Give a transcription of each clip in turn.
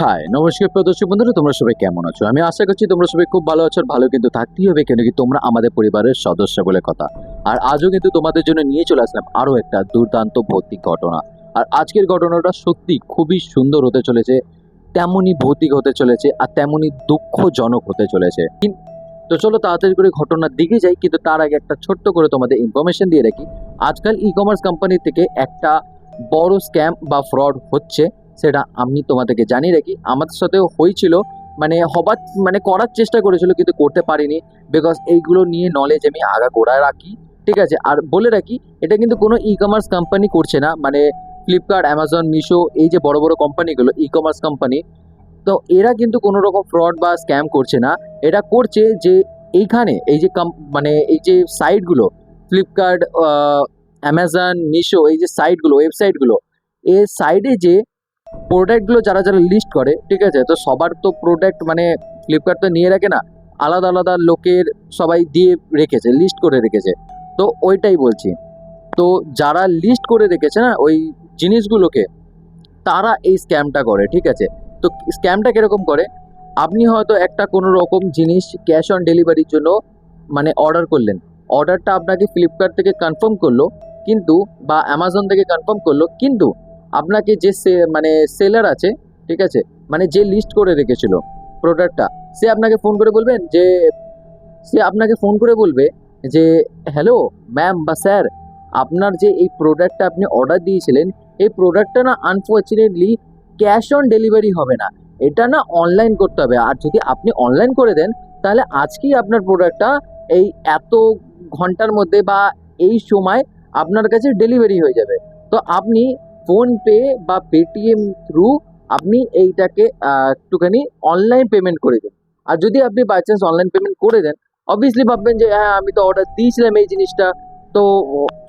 High, নমস্কার প্রিয় দর্শক বন্ধুরা, তোমরা সবাই কেমন আছো? আমি আশা করছি তোমরা সবাই খুব ভালো আছো আর ভালো কিন্তু থাকতেই হবে, কেন কি তোমরা আমাদের পরিবারের সদস্য বলে কথা। আর আজও কিন্তু তোমাদের জন্য নিয়ে চলে আসলাম আরও একটা দুর্দান্ত ভৌতিক ঘটনা। আর আজকের ঘটনাটা সত্যি খুবই সুন্দর হতে চলেছে, তেমনই ভৌতিক হতে চলেছে আর তেমনই দুঃখজনক হতে চলেছে। তো চলো তাড়াতাড়ি করে ঘটনার দিকে যাই, কিন্তু তার আগে একটা ছোট্ট করে তোমাদের ইনফরমেশন দিয়ে রাখি। আজকাল ই কমার্স কোম্পানি থেকে একটা বড় স্ক্যাম বা ফ্রড হচ্ছে, সেটা আমি তোমাদেরকে জানিয়ে রাখি। আমাদের সাথেও হয়েছিল মানে হবার মানে করার চেষ্টা করেছিল, কিন্তু করতে পারিনি বিকজ এইগুলো নিয়ে নলেজ আমি আগা গোড়ায় রাখি, ঠিক আছে? আর বলে রাখি, এটা কিন্তু কোনো ই কমার্স কোম্পানি করছে না মানে ফ্লিপকার্ট অ্যামাজন মিশো এই যে বড় বড় কোম্পানিগুলো ই কমার্স কোম্পানি তো এরা কিন্তু কোনো রকম ফ্রড বা স্ক্যাম করছে না। এটা করছে যে এইখানে এই যে কম মানে এই যে সাইটগুলো ফ্লিপকার্ট অ্যামাজন মিশো এই যে সাইটগুলো ওয়েবসাইটগুলো এই সাইডে যে প্রোডাক্টগুলো যারা যারা লিস্ট করে, ঠিক আছে? তো সবার তো প্রোডাক্ট মানে ফ্লিপকার্ট তো নিয়ে রাখে না, আলাদা আলাদা লোকের সবাই দিয়ে রেখেছে লিস্ট করে রেখেছে। তো ওইটাই বলছি। তো যারা লিস্ট করে রেখেছে না, ওই জিনিসগুলোকে, তারা এই স্ক্যামটা করে, ঠিক আছে? তো স্ক্যামটা কীরকম করে? আপনি হয়তো একটা কোনো রকম জিনিস ক্যাশ অন ডেলিভারির জন্য মানে অর্ডার করলেন। অর্ডারটা আপনাকে ফ্লিপকার্ট থেকে কনফার্ম করল, কিন্তু বা অ্যামাজন থেকে কনফার্ম করল, কিন্তু আপনাকে যে সে- মানে সেলার আছে, ঠিক আছে মানে যে লিস্ট করে রেখেছিল প্রোডাক্টটা সে আপনাকে ফোন করে বলবেন যে, সে আপনাকে ফোন করে বলবে যে হ্যালো ম্যাম বা স্যার আপনার যে এই প্রোডাক্টটা আপনি অর্ডার দিয়েছিলেন, এই প্রোডাক্টটা না আনফর্চুনেটলি ক্যাশ অন ডেলিভারি হবে না। এটা না অনলাইন করতে হবে। আর যদি আপনি অনলাইন করে দেন, তাহলে আজকেই আপনার প্রোডাক্টটা এই এত ঘণ্টার মধ্যে বা এই সময় আপনার কাছে ডেলিভারি হয়ে যাবে। তো আপনি ফোনপে বা পেটিএম থ্রু আপনি এইটাকে একটুখানি অনলাইন পেমেন্ট করে দিন। আর যদি আপনি বাই চান্স অনলাইন পেমেন্ট করে দেন অবভিয়াসলি ভাববেন যে হ্যাঁ আমি তো অর্ডার দিয়েছিলাম এই জিনিসটা। তো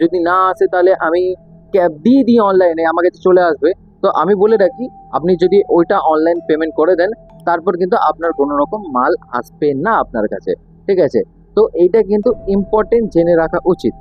যদি না আসে, তাহলে আমি ক্যাব দিয়ে দিই অনলাইনে আমার কাছে চলে আসবে। তো আমি বলে রাখি, আপনি যদি ওইটা অনলাইন পেমেন্ট করে দেন, তারপর কিন্তু আপনার কোনো রকম মাল আসবে না আপনার কাছে, ঠিক আছে? তো এইটা কিন্তু ইম্পর্টেন্ট জেনে রাখা উচিত।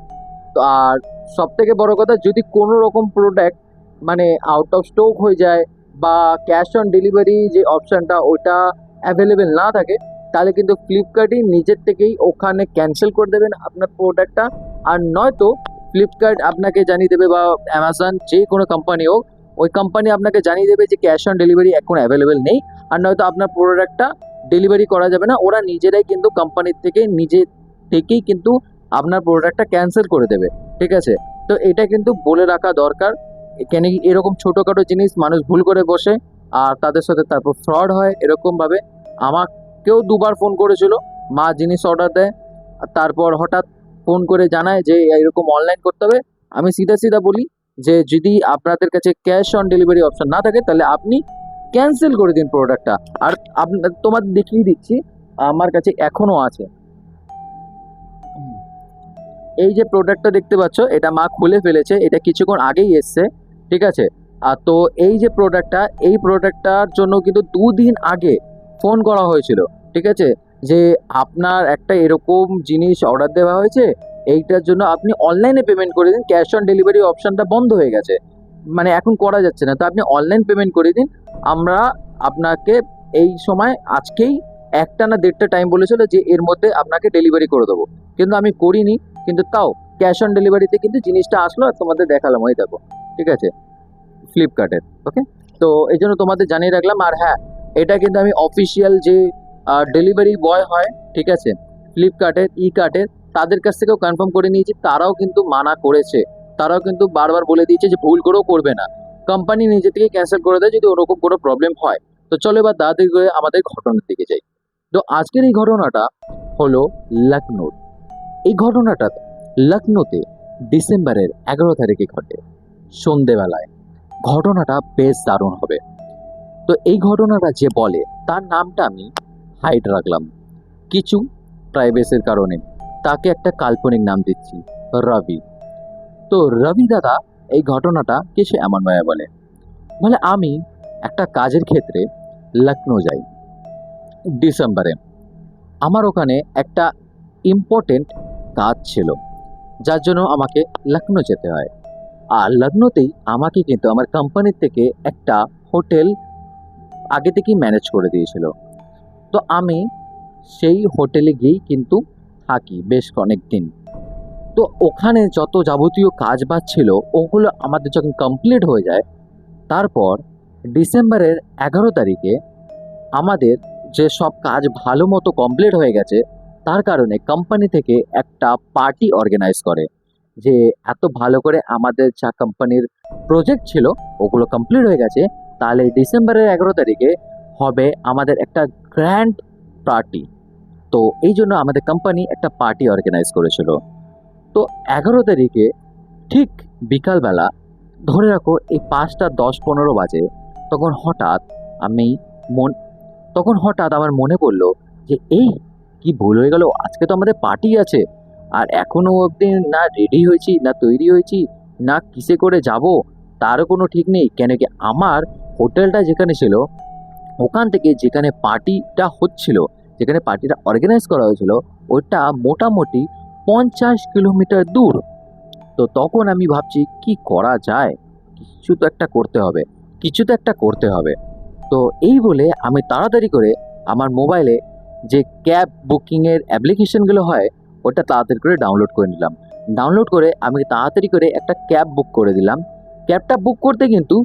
তো আর সব থেকে বড় কথা, যদি কোনো রকম প্রোডাক্ট মানে আউট অফ স্টক হয়ে যায় বা ক্যাশ অন ডেলিভারি যে অপশানটা ওটা অ্যাভেলেবেল না থাকে, তাহলে কিন্তু ফ্লিপকার্টই নিজের থেকেই ওখানে ক্যান্সেল করে দেবেন আপনার প্রোডাক্টটা আর নয়তো ফ্লিপকার্ট আপনাকে জানিয়ে দেবে বা অ্যামাজন যে কোনো কোম্পানি হোক ওই কোম্পানি আপনাকে জানিয়ে দেবে যে ক্যাশ অন ডেলিভারি এখন অ্যাভেলেবেল নেই, আর নয়তো আপনার প্রোডাক্টটা ডেলিভারি করা যাবে না, ওরা নিজেরাই কিন্তু কোম্পানির থেকে নিজে থেকেই কিন্তু আপনার প্রোডাক্টটা ক্যান্সেল করে দেবে, ঠিক আছে? তো এটা কিন্তু বলে রাখা দরকার, কেন এরকম ছোটোখাটো জিনিস মানুষ ভুল করে বসে, আর তাদের সাথে তারপর ফ্রড হয় এরকমভাবে আমাকেও দুবার ফোন করেছিল, মা জিনিস অর্ডার দেয় তারপর হঠাৎ ফোন করে জানায় যে এরকম অনলাইন করতে হবে, আমি সিধা সিধা বলি যে যদি আপনাদের কাছে ক্যাশ অন ডেলিভারি অপশন না থাকে, তাহলে আপনি ক্যান্সেল করে দিন প্রোডাক্টটা আর আপনার তোমাদের দেখিয়ে দিচ্ছি, আমার কাছে এখনও আছে। এই যে প্রোডাক্টটা দেখতে পাচ্ছ, এটা মা খুলে ফেলেছে, এটা কিছুক্ষণ আগেই এসছে, ঠিক আছে? আর তো এই যে প্রোডাক্টটা এই প্রোডাক্টটার জন্য কিন্তু দুদিন আগে ফোন করা হয়েছিল, ঠিক আছে? যে আপনার একটা এরকম জিনিস অর্ডার দেওয়া হয়েছে এইটার জন্য আপনি অনলাইনে পেমেন্ট করে দিন ক্যাশ অন ডেলিভারি অপশানটা বন্ধ হয়ে গেছে। মানে এখন করা যাচ্ছে না। তো আপনি অনলাইন পেমেন্ট করে দিন। আমরা আপনাকে এই সময় আজকেই একটা না দেড়টা টাইম বলেছিল যে এর মধ্যে আপনাকে ডেলিভারি করে দেবো। কিন্তু আমি করিনি। কিন্তু তাও ক্যাশ অন ডেলিভারিতে কিন্তু জিনিসটা আসলো আর তোমাদের দেখালাম। ওই দেখো, ঠিক আছে? ফ্লিপকার্টের ওকে তো এই জন্য তোমাদের জানিয়ে রাখলাম। আর হ্যাঁ এটা কিন্তু আমি অফিসিয়াল যে ডেলিভারি বয় হয়, ঠিক আছে? ফ্লিপকার্টের ই কার্টের তাদের কাছ থেকেও কনফার্ম করে নিয়েছি, তারাও কিন্তু মানা করেছে। তারাও কিন্তু বারবার বলে দিয়েছে যে ভুল করেও করবে না। কোম্পানি নিজে থেকে ক্যান্সেল করে দেয় যদি ওরকম কোনো প্রবলেম হয়। তো চলো এবার দাদি করে আমাদের ঘটনার দিকে যাই। তো আজকের এই ঘটনাটা হলো লখনৌর এই ঘটনাটা লখনৌতে ডিসেম্বরের এগারো তারিখে ঘটে, সন্ধেবেলায়। ঘটনাটা বেশ দারুণ হবে। তো এই ঘটনাটা যে বলে, তার নামটা আমি হাইড রাখলাম। কিছু প্রাইভেসির কারণে। তাকে একটা কাল্পনিক নাম দিচ্ছি, রবি। তো রবি দাদা, এই ঘটনাটা কিছু এমনভাবে বলে? বলে, আমি একটা কাজের ক্ষেত্রে লখনৌ যাই। ডিসেম্বরে। আমার ওখানে একটা ইম্পর্টেন্ট কাজ ছিল, যার জন্য আমাকে লখনৌ যেতে হয়। আর লখনৌতেই আমাকে কিন্তু আমার কোম্পানির থেকে একটা হোটেল আগে থেকেই ম্যানেজ করে দিয়েছিল। তো আমি সেই হোটেলে গিয়েই কিন্তু থাকি বেশ অনেক দিন তো ওখানে যত যাবতীয় কাজ বাজ ছিল, ওগুলো আমাদের যখন কমপ্লিট হয়ে যায়, তারপর ডিসেম্বরের এগারো তারিখে আমাদের যে সব কাজ ভালো মতো কমপ্লিট হয়ে গেছে, তার কারণে কোম্পানি থেকে একটা পার্টি অর্গানাইজ করে, যে এত ভালো করে আমাদের যা কোম্পানির প্রজেক্ট ছিল, ওগুলো কমপ্লিট হয়ে গেছে, তাহলে ডিসেম্বরের এগারো তারিখে হবে আমাদের একটা গ্র্যান্ড পার্টি তো এই জন্য আমাদের কোম্পানি একটা পার্টি অর্গানাইজ করেছিল। তো এগারো তারিখে ঠিক বিকালবেলা ধরে রাখো এই পাঁচটা দশ পনেরো বাজে তখন হঠাৎ আমি মন, তখন হঠাৎ আমার মনে পড়ল যে, এই, কি ভুল হয়ে গেল? আজকে তো আমাদের পার্টি আছে। আর এখনও অবধি না রেডি হয়েছি, না তৈরি হয়েছি, না কিসে করে যাব? তারও কোনো ঠিক নেই। কেন কি আমার হোটেলটা যেখানে ছিল, ওখান থেকে যেখানে পার্টিটা হচ্ছিল যেখানে পার্টিটা অর্গানাইজ করা হয়েছিল ওটা মোটামুটি পঞ্চাশ কিলোমিটার দূর। তো তখন আমি ভাবছি, কি করা যায়? কিছু তো একটা করতে হবে, কিছু তো একটা করতে হবে। তো এই বলে আমি তাড়াতাড়ি করে আমার মোবাইলে যে ক্যাব বুকিংয়ের অ্যাপ্লিকেশনগুলো হয় ওটা তাড়াতাড়ি করে ডাউনলোড করে নিলাম। ডাউনলোড করে আমি তাড়াতাড়ি করে একটা ক্যাব বুক করে দিলাম। ক্যাবটা বুক করতে কিন্তু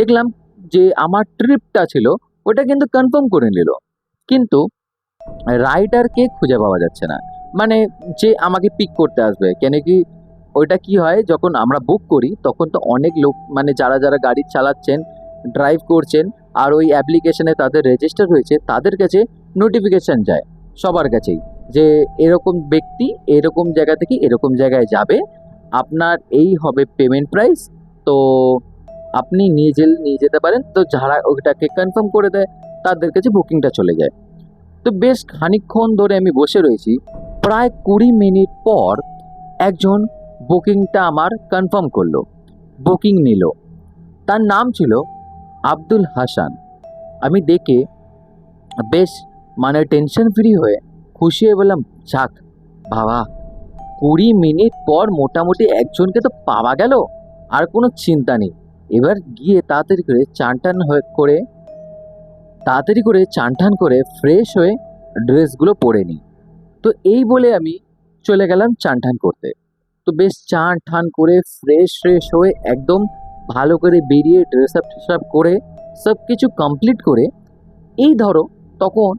দেখলাম যে আমার ট্রিপটা ছিল ওটা কিন্তু কনফার্ম করে নিল। কিন্তু রাইডারকে খুঁজে পাওয়া যাচ্ছে না। মানে যে আমাকে পিক করতে আসবে, কেন কি ওইটা কি হয়, যখন আমরা বুক করি, তখন তো অনেক লোক মানে যারা যারা গাড়ি চালাচ্ছেন ড্রাইভ করছেন, আর ওই অ্যাপ্লিকেশনে তাদের রেজিস্টার হয়েছে, তাদের কাছে নোটিফিকেশান যায়, সবার কাছেই, যে এরকম ব্যক্তি এরকম জায়গা থেকে এরকম জায়গায় যাবে, আপনার এই হবে পেমেন্ট প্রাইস তো আপনি নিয়ে নিয়ে যেতে পারেন, তো যারা ওইটাকে কনফার্ম করে দেয়, তাদের কাছে বুকিংটা চলে যায়। তো বেশ খানিকক্ষণ ধরে আমি বসে রয়েছি। প্রায় কুড়ি মিনিট পর একজন বুকিংটা আমার কনফার্ম করল। বুকিং নিল। তার নাম ছিল আব্দুল হাসান। আমি দেখে বেশ মানে টেনশন ফ্রি হয়ে খুশি হয়ে বললাম, যাক বাবা, কুড়ি মিনিট পর মোটামুটি একজনকে তো পাওয়া গেল, আর কোনো চিন্তা নেই। এবার গিয়ে তাড়াতাড়ি করে চান টান হয়ে করে তাড়াতাড়ি করে চান টান করে ফ্রেশ হয়ে ড্রেসগুলো পরে নিই। তো এই বলে আমি চলে গেলাম চান টান করতে। তো বেশ চান টান করে ফ্রেশ ফ্রেশ হয়ে একদম ভালো করে বেরিয়ে ড্রেস আপ ট্রেস আপ করে সব কিছু কমপ্লিট করে এই ধরো তখন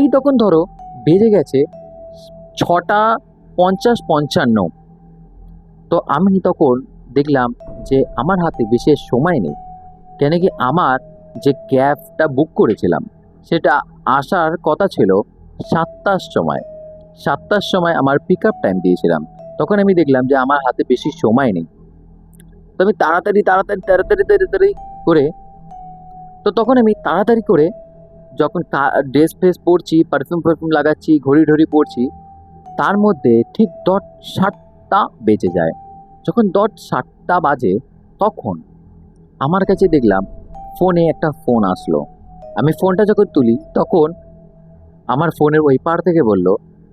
এই তখন ধরো বেজে গেছে ছটা পঞ্চাশ পঞ্চান্ন। তো আমি তখন দেখলাম যে আমার হাতে বিশেষ সময় নেই। কেন কি আমার যে ক্যাবটা বুক করেছিলাম, সেটা আসার কথা ছিল সাতটার সময়। সাতটার সময় আমার পিক আপ টাইম দিয়েছিলাম। তখন আমি দেখলাম যে আমার হাতে বেশি সময় নেই। তো আমি তাড়াতাড়ি তাড়াতাড়ি তাড়াতাড়ি তাড়াতাড়ি করে তো তখন আমি তাড়াতাড়ি করে যখন ড্রেস ফ্রেস পরছি পারফিউম পারফিউম লাগাচ্ছি, ঘড়ি ঢড়ি পরছি, তার মধ্যে ঠিক দট সাতটা বেজে যায়। যখন দট সাতটা বাজে, তখন আমার কাছে দেখলাম ফোনে একটা ফোন আসলো। আমি ফোনটা যখন তুলি, তখন আমার ফোনের ওই পার থেকে বলল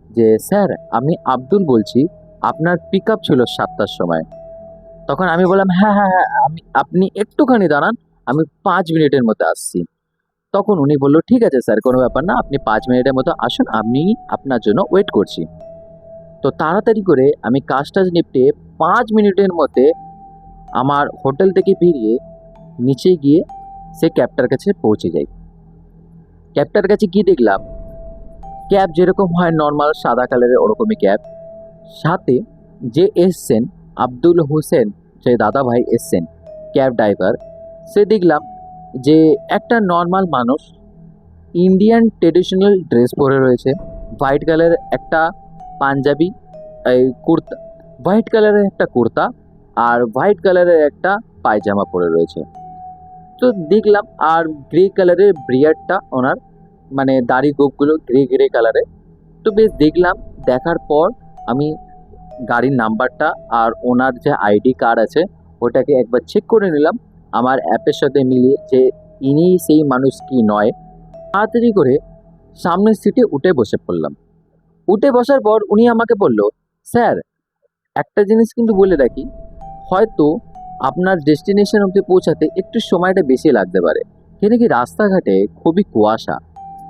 যে, স্যার, আমি আব্দুল বলছি, আপনার পিক আপ ছিল সাতটার সময়। তখন আমি বললাম হ্যাঁ হ্যাঁ হ্যাঁ আমি, আপনি একটুখানি দাঁড়ান, আমি পাঁচ মিনিটের মধ্যে আসছি। তখন উনি বলল, ঠিক আছে স্যার, কোনো ব্যাপার না, আপনি পাঁচ মিনিটের মতো আসুন, আমি আপনার জন্য ওয়েট করছি। তো তাড়াতাড়ি করে আমি কাজটা নিপটে পাঁচ মিনিটের মধ্যে আমার হোটেল থেকে বেরিয়ে নিচে গিয়ে সে ক্যাবটার কাছে পৌঁছে যাই ক্যাবটার কাছে গিয়ে দেখলাম, ক্যাব যেরকম হয় নর্মাল সাদা কালারের ওরকমই ক্যাব। সাথে যে এসছেন আব্দুল হোসেন, যে দাদা ভাই এসছেন, ক্যাব ড্রাইভার সে দেখলাম যে একটা নর্মাল মানুষ ইন্ডিয়ান ট্রেডিশনাল ড্রেস পরে রয়েছে। হোয়াইট কালারের একটা পাঞ্জাবি, এই কুর্তা হোয়াইট কালারের একটা কুর্তা আর হোয়াইট কালারের একটা পায়জামা পরে রয়েছে। তো দেখলাম, আর গ্রে কালারের ব্রিয়ারটা ওনার মানে দাড়ি গোপগুলো গ্রে গ্রে কালারের তো বেশ দেখলাম, দেখার পর আমি গাড়ির নাম্বারটা আর ওনার যে আইডি কার্ড আছে, ওটাকে একবার চেক করে নিলাম। আমার অ্যাপের সাথে মিলিয়ে যে ইনি সেই মানুষ কি নয়, তাড়াতাড়ি করে সামনের সিটে উঠে বসে পড়লাম। উঠে বসার পর উনি আমাকে বলল, স্যার, একটা জিনিস কিন্তু বলে রাখি। হয়তো আপনার ডেস্টিনেশন অবধি পৌঁছাতে একটু সময়টা বেশি লাগতে পারে। কেন কি রাস্তাঘাটে খুবই কুয়াশা।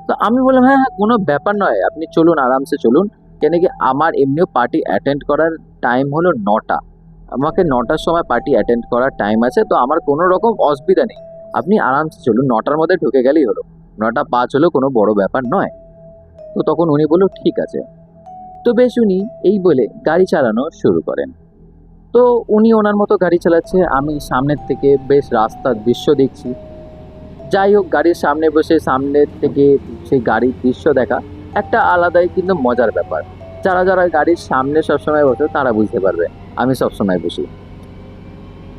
তো আমি বললাম হ্যাঁ হ্যাঁ কোনো ব্যাপার নয়, আপনি চলুন, আরামসে চলুন। কেন কি আমার এমনিও পার্টি অ্যাটেন্ড করার টাইম হলো নটা। আমাকে নটার সময় পার্টি অ্যাটেন্ড করার টাইম আছে, তো আমার কোনো রকম অসুবিধা নেই। আপনি আরামসে চলুন, নটার মধ্যে ঢুকে গেলেই হলো। নটা পাঁচ হলেও কোনো বড় ব্যাপার নয়। তো তখন উনি বলল, ঠিক আছে। তো বেশ উনি এই বলে গাড়ি চালানো শুরু করেন। তো উনি ওনার মতো গাড়ি চালাচ্ছে, আমি সামনের থেকে বেশ রাস্তার দৃশ্য দেখছি। যাই হোক, গাড়ির সামনে বসে সামনের থেকে সেই গাড়ির দৃশ্য দেখা একটা আলাদাই কিন্তু মজার ব্যাপার। যারা যারা গাড়ির সামনে সবসময় বসে, তারা বুঝতে পারবে, আমি সবসময় বসি।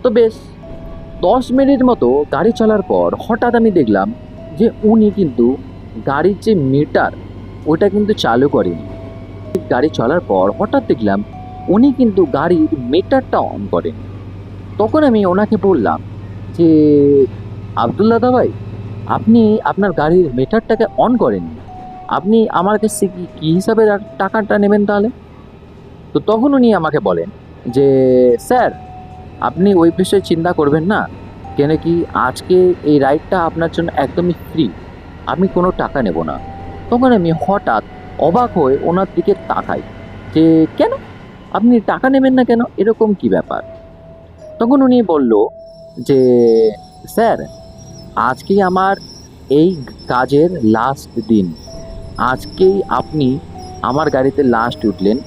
তো বেশ, দশ মিনিট মতো গাড়ি চলার পর হঠাৎ আমি দেখলাম যে উনি কিন্তু গাড়ির যে মিটার, ওটা কিন্তু চালু করেনি। গাড়ি চলার পর হঠাৎ দেখলাম উনি কিন্তু গাড়ির মিটারটা অন করেন। তখন আমি ওনাকে বললাম যে আবদুল্লা দাবাই আপনি আপনার গাড়ির মিটারটাকে অন করেন। আপনি আমার কাছে কি, কী হিসাবে টাকাটা নেবেন তাহলে? তো তখন উনি আমাকে বলেন যে, স্যার, আপনি ওই বিষয়ে চিন্তা করবেন না। কেন কি আজকে এই রাইডটা আপনার জন্য একদমই ফ্রি আমি কোনো টাকা নেব না। তখন আমি হঠাৎ অবাক হয়ে ওনার দিকে তাকাই যে, কেন? আপনি টাকা নেবেন না কেন? এরকম কি ব্যাপার? তখন উনি বলল যে, স্যার, আজকেই আমার এই কাজের লাস্ট দিন। আজকেই আপনি আমার গাড়িতে লাস্ট উঠলেন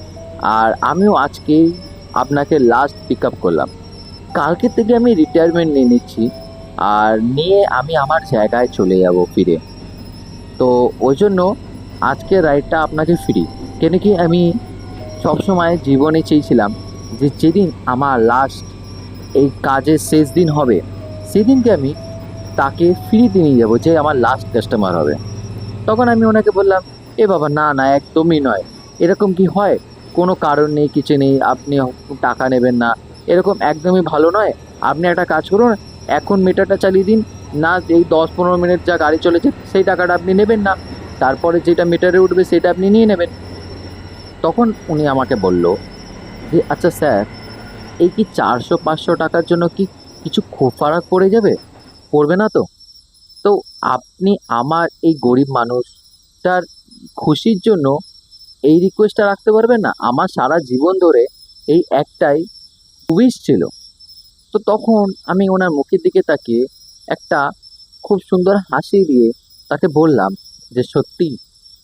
আর আমিও আজকেই আপনাকে লাস্ট পিক আপ করলাম। কালকে থেকে আমি রিটায়ারমেন্ট নিয়ে নিচ্ছি আর নিয়ে আমি আমার জায়গায় চলে যাব ফিরে। তো ওই জন্য আজকে রাইডটা আপনাকে ফ্রি কেন কি আমি সবসময় জীবনে চেয়েছিলাম যে যেদিন আমার লাস্ট এই কাজের শেষ দিন হবে, সেদিনকে আমি তাকে ফ্রিতে নিয়ে যাব যে আমার লাস্ট কাস্টমার হবে। তখন আমি ওনাকে বললাম, এ বাবা, না না, একদমই নয়। এরকম কি হয়? কোনো কারণ নেই, কিছু নেই, আপনি টাকা নেবেন না। এরকম একদমই ভালো নয়। আপনি একটা কাজ করুন, এখন মিটারটা চালিয়ে দিন। না, এই দশ পনেরো মিনিট যা গাড়ি চলেছে, সেই টাকাটা আপনি নেবেন না। তারপরে যেটা মিটারে উঠবে, সেটা আপনি নিয়ে নেবেন। তখন উনি আমাকে বলল যে আচ্ছা স্যার, এই কি চারশো পাঁচশো টাকার জন্য কি কিছু খুব ফারাক পড়ে যাবে? পড়বে না তো? তো আপনি আমার এই গরিব মানুষটার খুশির জন্য এই রিকোয়েস্টটা রাখতে পারবেন না। আমার সারা জীবন ধরে এই একটাই উইশ ছিল। তো তখন আমি ওনার মুখের দিকে তাকিয়ে একটা খুব সুন্দর হাসি দিয়ে তাকে বললাম যে, সত্যি,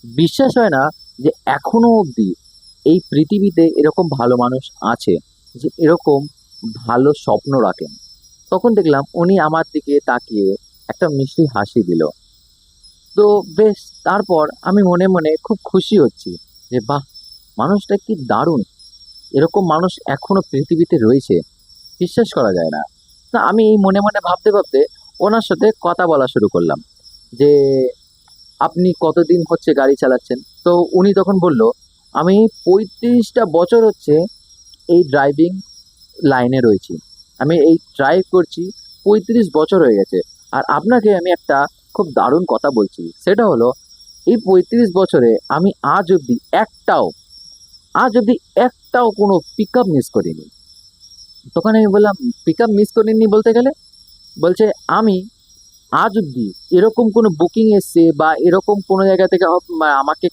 বিশ্বাস হয় না যে এখনও অবধি এই পৃথিবীতে এরকম ভালো মানুষ আছে যে এরকম ভালো স্বপ্ন রাখেন। তখন দেখলাম উনি আমার দিকে তাকিয়ে একটা মিষ্টি হাসি দিল। তো বেশ, তারপর আমি মনে মনে খুব খুশি হচ্ছি যে, বাহ, মানুষটা কি দারুণ। এরকম মানুষ এখনও পৃথিবীতে রয়েছে। বিশ্বাস করা যায় না। তা আমি এই মনে মনে ভাবতে ভাবতে ওনার সাথে কথা বলা শুরু করলাম যে, আপনি কতদিন হচ্ছে গাড়ি চালাচ্ছেন? তো উনি তখন বলল আমি পঁয়ত্রিশটা বছর হচ্ছে এই ড্রাইভিং লাইনে রয়েছি। আমি এই ড্রাইভ করছি, পঁয়ত্রিশ বছর হয়ে গেছে। আর আপনাকে আমি একটা খুব দারুণ কথা বলছি। সেটা হলো, এই পঁয়ত্রিশ বছরে আমি আজ অবধি একটাও, আজ অবধি একটাও কোনো পিক আপ মিস করিনি। তখন আমি বললাম পিক আপ মিস করিনি বলতে গেলে? বলছে, আমি আজ অবধি এরকম কোনো বুকিং এসছে বা এরকম কোনো জায়গা থেকে আমাকে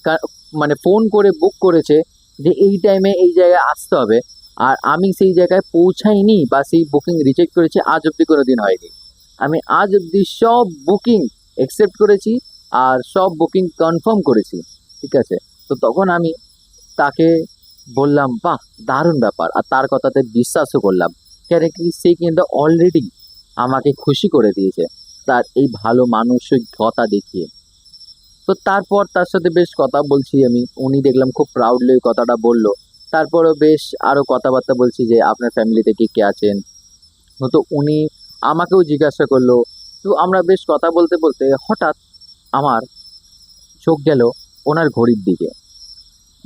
মানে ফোন করে বুক করেছে যে এই টাইমে এই জায়গায় আসতে হবে। আর আমি সেই জায়গায় পৌঁছাইনি বা সেই বুকিং রিজেক্ট করেছি, আজ অবধি কোনো দিন হয়নি। আমি আজ অবধি সব বুকিং অ্যাকসেপ্ট করেছি আর সব বুকিং কনফার্ম করেছি, ঠিক আছে? তো তখন আমি তাকে বললাম, বাহ, দারুণ ব্যাপার। আর তার কথাতে বিশ্বাসও করলাম। কেন কি সে কিন্তু অলরেডি আমাকে খুশি করে দিয়েছে। তার এই ভালো মানসিকতা দেখিয়ে। তো তারপর তার সাথে বেশ কথা বলছি আমি। উনি দেখলাম খুব প্রাউডলি ওই কথাটা বলল। তারপরও বেশ আরও কথাবার্তা বলছি যে, আপনার ফ্যামিলিতে কে কে আছেন? তো উনি আমাকেও জিজ্ঞাসা করল। তো আমরা বেশ কথা বলতে বলতে হঠাৎ আমার চোখ গেল ওনার ঘড়ির দিকে।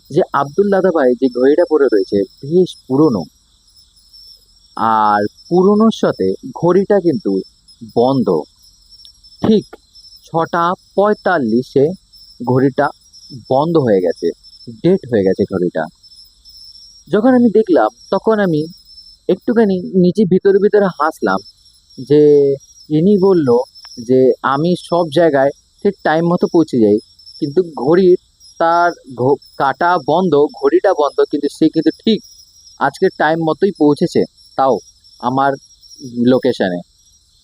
যে আব্দুল দাদা ভাই যে ঘড়িটা পরে রয়েছে, বেশ পুরনো। আর পুরনোর সাথে ঘড়িটা কিন্তু বন্ধ। ঠিক ছটা পঁয়তাল্লিশে ঘড়িটা বন্ধ হয়ে গেছে ডেট হয়ে গেছে ঘড়িটা। যখন আমি দেখলাম, তখন আমি একটুখানি নিজে ভিতরে ভিতরে হাসলাম যে, ইনি বলল যে, আমি সব জায়গায় ঠিক টাইম মতো পৌঁছে যাই, কিন্তু ঘড়ির তার কাটা বন্ধ, ঘড়িটা বন্ধ, কিন্তু সে কিন্তু ঠিক আজকে টাইম মতোই পৌঁছেছে, তাও আমার লোকেশানে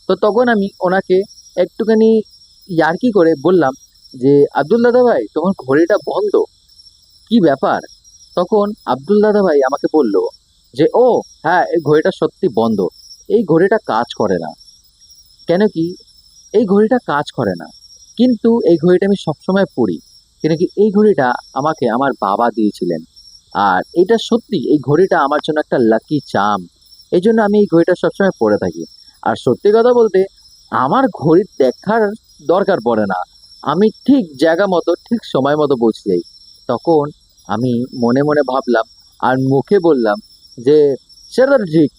তো তখন আমি ওনাকে একটুখানি ইয়ার্কি করে বললাম যে, আব্দুল দাদা ভাই তোমার ঘড়িটা বন্ধ। কি ব্যাপার? তখন আব্দুল দাদা ভাই আমাকে বলল যে, ও হ্যাঁ এই ঘড়িটা সত্যি বন্ধ। এই ঘড়িটা কাজ করে না। কেন কি? এই ঘড়িটা কাজ করে না। কিন্তু এই ঘড়িটা আমি সবসময় পরি কেন কি, এই ঘড়িটা আমাকে আমার বাবা দিয়েছিলেন। আর এটা সত্যি, এই ঘড়িটা আমার জন্য একটা লাকি চাম এই জন্য আমি এই ঘড়িটা সবসময় পরে থাকি। আর সত্যি কথা বলতে আমার ঘড়ি দেখার দরকার পড়ে না। আমি ঠিক জায়গা মতো, ঠিক সময় মতো পৌঁছে যাই। তখন আমি মনে মনে ভাবলাম আর মুখে বললাম যে, সেটা ঠিক।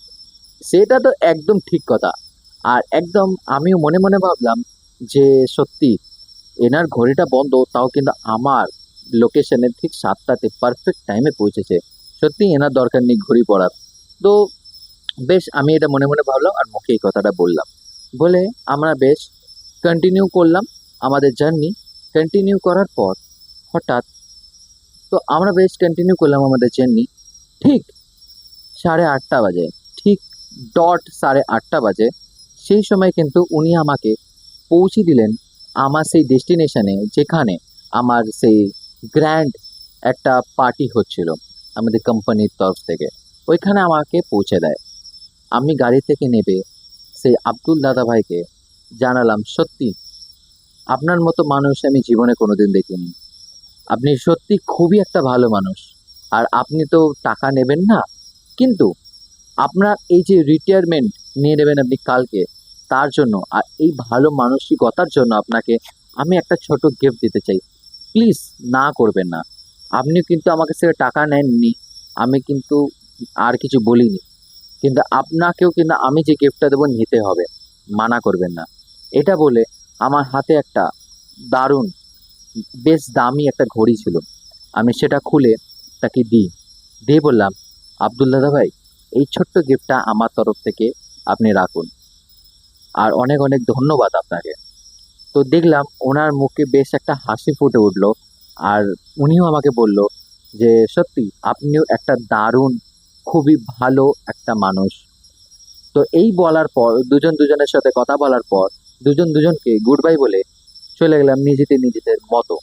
সেটা তো একদম ঠিক কথা। আর একদম আমিও মনে মনে ভাবলাম যে, সত্যি, এনার ঘড়িটা বন্ধ, তাও কিন্তু আমার লোকেশনে ঠিক সাতটাতে পারফেক্ট টাইমে পৌঁছেছে। সত্যি, এনার দরকার নেই ঘড়ি পড়ার। তো বেশ, আমি এটা মনে মনে ভাবলাম আর মুখে এই কথাটা বললাম। বলে আমরা বেশ কন্টিনিউ করলাম আমাদের জার্নি কন্টিনিউ করার পর, হঠাৎ তো আমরা বেশ কন্টিনিউ করলাম আমাদের জার্নি ঠিক সাড়ে আটটা বাজে, ঠিক ডট সাড়ে আটটা বাজে। সেই সময় কিন্তু উনি আমাকে পৌঁছে দিলেন আমার সেই ডেস্টিনেশনে যেখানে আমার সেই গ্র্যান্ড একটা পার্টি হচ্ছিল আমাদের কোম্পানির তরফ থেকে। ওইখানে আমাকে পৌঁছে দেয়। আমি গাড়ি থেকে নেবে সেই আব্দুল দাদা ভাইকে জানালাম, সত্যি, আপনার মতো মানুষ আমি জীবনে কোনোদিন দেখিনি। আপনি সত্যি খুবই একটা ভালো মানুষ। আর আপনি তো টাকা নেবেন না। কিন্তু আপনার এই যে রিটায়ারমেন্ট নিয়ে নেবেন আপনি কালকে, তার জন্য আর এই ভালো মানসিকতার জন্য আপনাকে আমি একটা ছোট গিফট দিতে চাই। প্লিজ না করবেন না। আপনি কিন্তু আমাকে সে টাকা নেননি। আমি কিন্তু আর কিছু বলিনি। কিন্তু আপনাকেও কিন্তু আমি যে গিফটটা দেবো নিতে হবে, মানা করবেন না। এটা বলে আমার হাতে একটা দারুণ, বেশ দামি একটা ঘড়ি ছিল। আমি সেটা খুলে তাকে দিই। দিয়ে বললাম, আব্দুল দাদা ভাই, এই ছোট্ট গিফটটা আমার তরফ থেকে আপনি রাখুন। আর অনেক অনেক ধন্যবাদ আপনাকে। তো দেখলাম ওনার মুখে বেশ একটা হাসি ফুটে উঠল। আর উনিও আমাকে বলল যে, সত্যি, আপনিও একটা দারুণ খুবই ভালো একটা মানুষ। তো এই বলার পর, দুজন দুজনের সাথে কথা বলার পর, দুজন দুজনকে গুড বাই বলে চলে গেলাম নিজেদের নিজেদের মতো।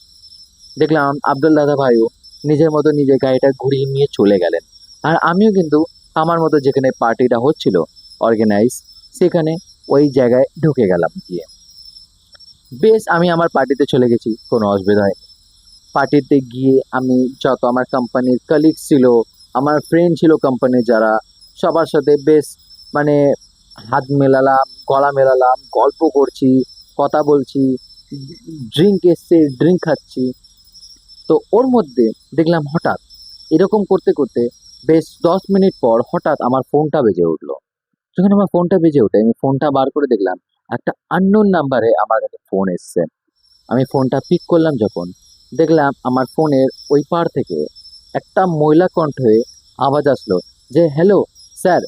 দেখলাম আব্দুল দাদা ভাইও নিজের মতো নিজের গাড়িটা ঘুরিয়ে নিয়ে চলে গেলেন। আর আমিও কিন্তু আমার মতো যেখানে পার্টিটা হচ্ছিল অর্গানাইজ সেখানে ওই জায়গায় ঢুকে গেলাম গিয়ে। বেশ, আমি আমার পার্টিতে চলে গেছি, কোনো অসুবিধা হয়নি। পার্টিতে গিয়ে আমি যত আমার কোম্পানির কলিগ ছিল আমার ফ্রেন্ড ছিল কোম্পানির যারা, সবার সাথে বেশ মানে হাত মেলালাম, গলা মেলালাম, গল্প করছি, কথা বলছি ড্রিঙ্ক এসছে ড্রিঙ্ক খাচ্ছি। তো ওর মধ্যে দেখলাম হঠাৎ, এরকম করতে করতে বেশ দশ মিনিট পর হঠাৎ আমার ফোনটা বেজে উঠল। যখন আমার ফোনটা বেজে ওঠে আমি ফোনটা বার করে দেখলাম, একটা আননোন নাম্বারে আমার কাছে ফোন এসছে। আমি ফোনটা পিক করলাম যখন, দেখলাম আমার ফোনের ওই পার থেকে একটা মহিলা কণ্ঠে আওয়াজ আসলো যে, হ্যালো, স্যার,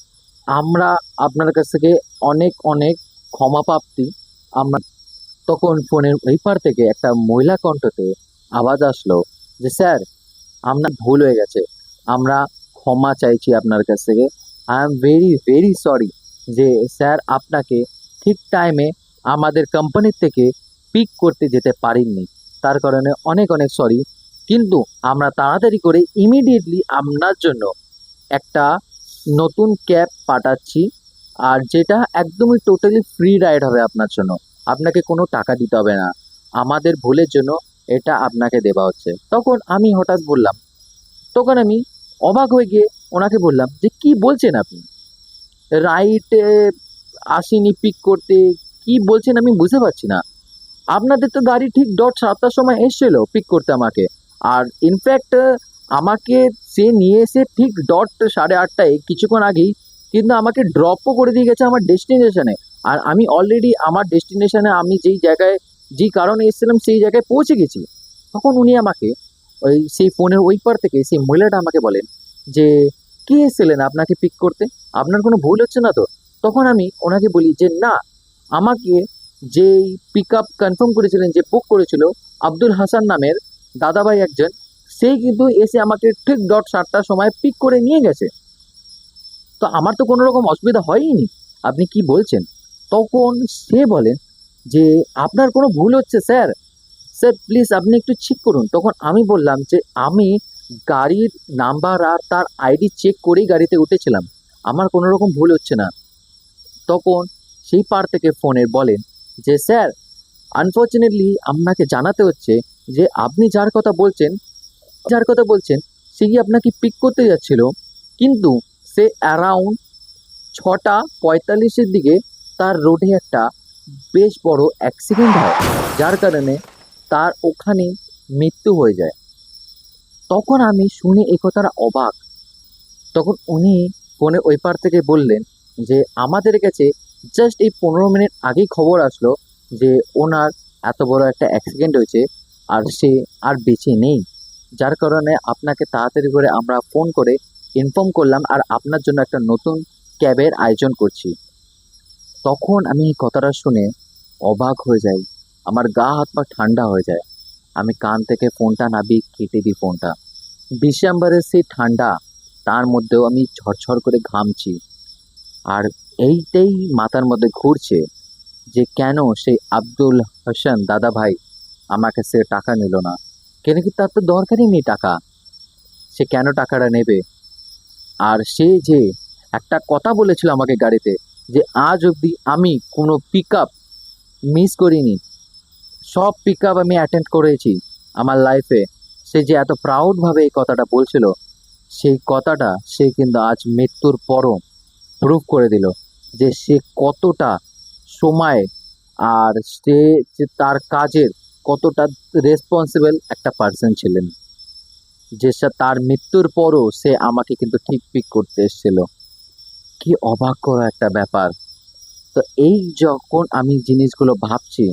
আমরা আপনার কাছ থেকে অনেক অনেক ক্ষমা প্রাপ্তি। আমরা তখন ফোনের ওই পার থেকে একটা মহিলা কণ্ঠতে আওয়াজ আসলো যে, স্যার, আমরা ভুল হয়ে গেছে। আমরা ক্ষমা চাইছি আপনার কাছ থেকে। I am very very sorry যে, স্যার, আপনাকে ঠিক টাইমে আমাদের কোম্পানির থেকে পিক করতে যেতে পারিনি। তার কারণে অনেক অনেক সরি কিন্তু আমরা তাড়াতাড়ি করে ইমিডিয়েটলি আপনার জন্য একটা নতুন ক্যাব পাঠাচ্ছি আর যেটা একদমই টোটালি ফ্রি রাইড হবে আপনার জন্য। আপনাকে কোনো টাকা দিতে হবে না। আমাদের ভুলের জন্য এটা আপনাকে দেওয়া হচ্ছে। তখন আমি হঠাৎ বললাম, তখন আমি অবাক হয়ে গিয়ে ওনাকে বললাম যে, কি বলছেন আপনি? রাইটে আসেনি পিক করতে? কি বলছেন আমি বুঝতে পারছি না। আপনাদের তো গাড়ি ঠিক ডট সাতটার সময় এসেছিল পিক করতে আমাকে। আর ইনফ্যাক্ট আমাকে সে নিয়ে এসে ঠিক ডট সাড়ে আটটায়, কিছুক্ষণ আগেই কিন্তু আমাকে ড্রপও করে দিয়ে গেছে আমার ডেস্টিনেশনে আর আমি অলরেডি আমার ডেস্টিনেশনে আমি যেই জায়গায়, যেই কারণে এসেছিলাম সেই জায়গায় পৌঁছে গেছি। তখন উনি আমাকে ওই সেই ফোনের ওই পার থেকে, সেই মহিলাটা আমাকে বলেন যে, কে এসেছিলেন আপনাকে পিক করতে? আপনার কোনো ভুল হচ্ছে না তো? তখন আমি ওনাকে বলি যে, না, আমাকে যেই পিক আপ কনফার্ম করেছিলেন, যে বুক করেছিল, আব্দুল হাসান নামের দাদাভাই একজন, সেই কিন্তু এসে আমাকে ঠিক ডট সাতটার সময় পিক করে নিয়ে গেছে। তো আমার তো কোনো রকম অসুবিধা হয়নি আপনি কি বলছেন? তখন সে বলেন যে, আপনার কোনো ভুল হচ্ছে, স্যার। স্যার প্লিজ আপনি একটু চেক করুন। তখন আমি বললাম যে, আমি গাড়ির নাম্বার আর তার আইডি চেক করেই গাড়িতে উঠেছিলাম। আমার কোনো রকম ভুল হচ্ছে না। তখন সেই পার থেকে ফোনে বলেন যে, স্যার আনফর্চুনেটলি আপনাকে জানাতে হচ্ছে যে আপনি যার কথা বলছেন, যার কথা বলছেন, সে কি আপনাকে পিক করতে যাচ্ছিল? কিন্তু সে অ্যারাউন্ড ছটা পঁয়তাল্লিশের দিকে তার রোডে একটা বেশ বড় অ্যাক্সিডেন্ট হয়, যার কারণে তার ওখানে মৃত্যু হয়ে যায়। তখন আমি শুনে এই কথাটা অবাক। তখন উনি ফোনে ওই পার থেকে বললেন যে, আমাদের কাছে জাস্ট এই পনেরো মিনিট আগেই খবর আসলো যে, ওনার এত বড় একটা অ্যাক্সিডেন্ট হয়েছে। আর সে আর বেঁচে নেই। যার কারণে আপনাকে তাড়াতাড়ি করে আমরা ফোন করে ইনফর্ম করলাম আর আপনার জন্য একটা নতুন ক্যাবের আয়োজন করছি। তখন আমি কথাটা শুনে অবাক হয়ে যাই। আমার গা হাত পা ঠান্ডা হয়ে যায়। আমি কান থেকে ফোনটা নাবিয়ে কেটে দিই ফোনটা। ডিসেম্বরের সেই ঠান্ডা, তার মধ্যেও আমি ঝরঝর করে ঘামছি। আর এইটাই মাথার মধ্যে ঘুরছে যে কেন সেই আব্দুল হাসান দাদা ভাই আমাকে সে টাকা নিল না। কেন কি তার তো দরকারই নেই টাকা। সে কেন টাকাটা নেবে? আর সে যে একটা কথা বলেছিল আমাকে গাড়িতে যে আজ অবধি আমি কোনো পিক আপ মিস করিনি। সব পিক আপ আমি অ্যাটেন্ড করেছি আমার লাইফে সে যে এত প্রাউডভাবে এই কথাটা বলছিল, সেই কথাটা সে কিন্তু আজ মৃত্যুর পরও প্রুভ করে দিল যে সে কতটা সময় আর সে যে তার কাজের কতটা রেসপন্সিবল একটা পার্সন ছিলেন। যে তার মৃত্যুর পরও সে আমাকে কিন্তু ঠিক পিক করতে এসেছিল। কি অবাক করা একটা ব্যাপার। তো এই যখন আমি জিনিসগুলো ভাবছি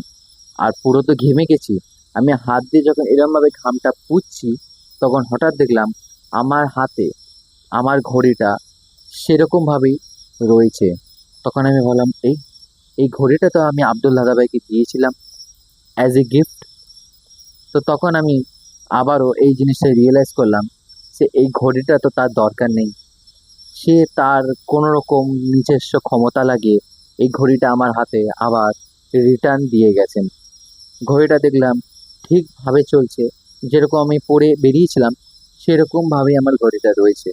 আর পুরো তো ঘেমে গেছি, আমি হাত দিয়ে যখন এরমভাবে ঘামটা পুচ্ছি তখন হঠাৎ দেখলাম আমার হাতে আমার ঘড়িটা সেরকমভাবেই রয়েছে। তখন আমি বললাম এই এই ঘড়িটা তো আমি আব্দুল দাদাভাইকে দিয়েছিলাম। অ্যাজ এ গিফট তো তখন আমি আবারও এই জিনিসটা রিয়েলাইজ করলাম যে এই ঘড়িটা তো তার দরকার নেই। সে তার কোনো রকম নিজস্ব ক্ষমতা লাগিয়ে এই ঘড়িটা আমার হাতে আবার রিটার্ন দিয়ে গেছেন। ঘড়িটা দেখলাম ঠিকভাবে চলছে, যেরকম আমি পরে বেরিয়েছিলাম, সেরকমভাবেই আমার ঘড়িটা রয়েছে।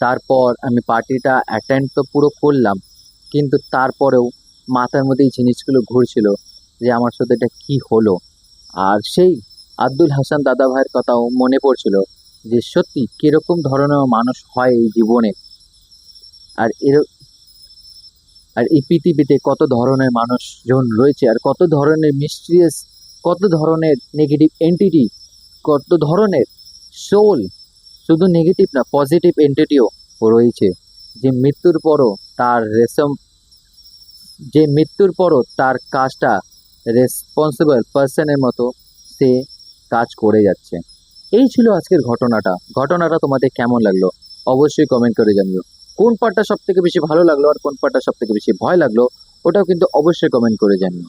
তারপর আমি পার্টিটা অ্যাটেন্ড তো পুরো করলাম, কিন্তু তারপরেও মাথার মধ্যে এই জিনিসগুলো ঘুরছিল। যে আমার সাথে এটা কী হলো? আর সেই আব্দুল হাসান দাদা ভাইয়ের কথাও মনে পড়ছিল যে, সত্যি কীরকম ধরনের মানুষ হয় এই জীবনে? আর এর, আর এই পৃথিবীতে কত ধরনের মানুষজন রয়েছে, আর কত ধরনের মিস্ট্রিয়াস কত ধরনের নেগেটিভ এন্টিটি কত ধরনের সোল শুধু নেগেটিভ না পজিটিভ এন্টিটিও রয়েছে। যে মৃত্যুর পরও তার রেশম, যে মৃত্যুর পরও তার কাজটা রেসপন্সিবল পার্সনের মতো সে কাজ করে যাচ্ছে। এই ছিল আজকের ঘটনাটা। ঘটনাটা তোমাদের কেমন লাগল? অবশ্যই কমেন্ট করে জানিও। কোন পার্টটা সব থেকে বেশি ভালো লাগল আর কোন পার্টটা সব থেকে বেশি ভয় লাগল, ওটাও কিন্তু অবশ্যই কমেন্ট করে জানিও।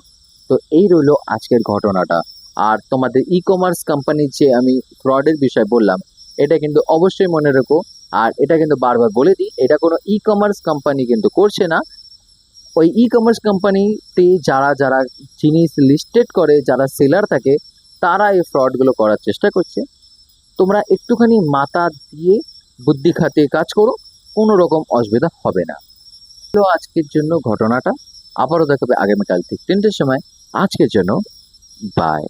তো এই রইল আজকের ঘটনাটা। আর তোমাদের ই কমার্স কোম্পানির যে আমি ফ্রডের বিষয় বললাম, এটা কিন্তু অবশ্যই মনে রেখো। আর এটা কিন্তু বারবার বলে দিই, এটা কোনো ই কমার্স কোম্পানি কিন্তু করছে না। ওই ই কমার্স কোম্পানিতে যারা যারা জিনিস লিস্টেড করে, যারা সেলার থাকে, তারা এই ফ্রডগুলো করার চেষ্টা করছে। তোমরা একটুখানি মাথা দিয়ে বুদ্ধি খাতে কাজ করো, কোনো রকম অসুবিধা হবে না। তো আজকের জন্য ঘটনাটা। আবারও দেখাবে আগামীকাল ঠিক তিনটের সময়। আজকের জন্য বাই